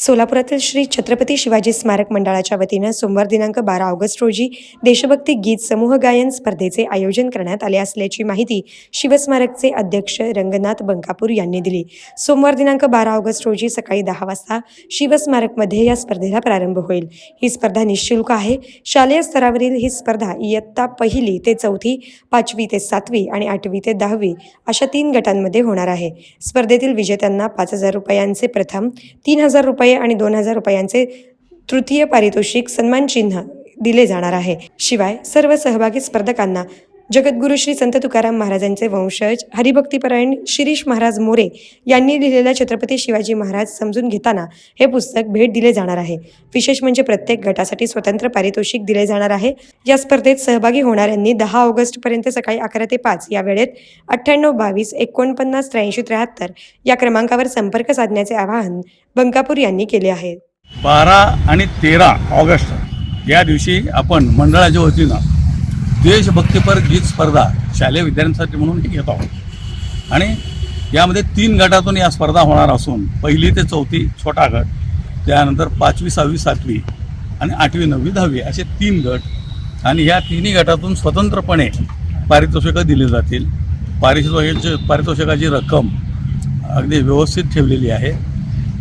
सोलापुरातील श्री छत्रपती शिवाजी स्मारक मंडळाच्या वतीनं सोमवार दिनांक बारा ऑगस्ट रोजी देशभक्ती गीत समूह गायन स्पर्धेचे आयोजन करण्यात आले असल्याची माहिती शिवस्मारकचे अध्यक्ष रंगनाथ बंकापूर यांनी दिली. सोमवार दिनांक बारा ऑगस्ट रोजी सकाळी दहा वाजता शिवस्मारकमध्ये या स्पर्धेला प्रारंभ होईल. ही स्पर्धा निशुल्क आहे. शालेय स्तरावरील ही स्पर्धा इयत्ता पहिली ते चौथी पाचवी ते सातवी आणि आठवी ते दहावी अशा तीन गटांमध्ये होणार आहे. स्पर्धेतील विजेत्यांना पाच हजार रुपयांचे प्रथम तीन हजार रुपये आणि दोन हजार रुपयांचे तृतीय पारितोषिक सन्मान चिन्ह दिले जाणार आहे. शिवाय सर्व सहभागी स्पर्धकांना जगद्गुरू श्री संत तुकाराम महाराजांचे वंशज हरिभक्तीपरायण शिरीष महाराज मोरे यांनी लिहिलेल्या छत्रपती शिवाजी महाराज समजून घेताना हे पुस्तक भेट दिले जाणार आहे. विशेष म्हणजे प्रत्येक गटासाठी स्वतंत्र पारितोषिक दिले जाणार आहे. या स्पर्धेत सहभागी होणाऱ्यांनी दहा ऑगस्टपर्यंत सकाळी अकरा ते पाच या वेळेत अठ्ठ्याण्णव बावीस एकोणपन्नास त्र्याऐंशी त्र्याहत्तर या क्रमांकावर संपर्क साधण्याचे आवाहन बंकापूर यांनी केले आहे. बारा आणि तेरा ऑगस्ट या दिवशी आपण मंडळाच्या वतीनं देशभक्तीपर गीत स्पर्धा शालेय विद्यार्थ्यांसाठी म्हणून घेत आहोत. आणि यामध्ये तीन गटातून या स्पर्धा होणार असून पहिली ते चौथी छोटा गट त्यानंतर पाचवी सहावी सातवी आणि आठवी नववी दहावी असे तीन गट आणि ह्या तिन्ही गटातून स्वतंत्रपणे पारितोषिकं दिली जातील. पारितोषिकाची पारितोषिकाची रक्कम अगदी व्यवस्थित ठेवलेली आहे.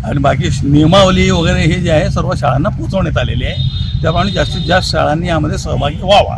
आणि बाकी नियमावली वगैरे हे जे आहे सर्व शाळांना पोहोचवण्यात आलेली आहे. त्याप्रमाणे जास्तीत जास्त शाळांनी यामध्ये सहभागी व्हावा.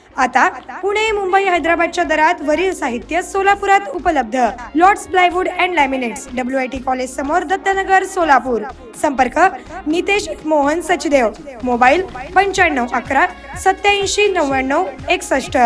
आता पुणे मुंबई हैदराबादच्या दरात वरील साहित्य सोलापुरात उपलब्ध. Lords plywood and laminates W I T college समोर दत्तनगर सोलापूर. संपर्क नितेश मोहन सचदेव. मोबाईल पंच्याण्णव अकरा सत्याऐंशी नव्याण्णव एकसष्ट.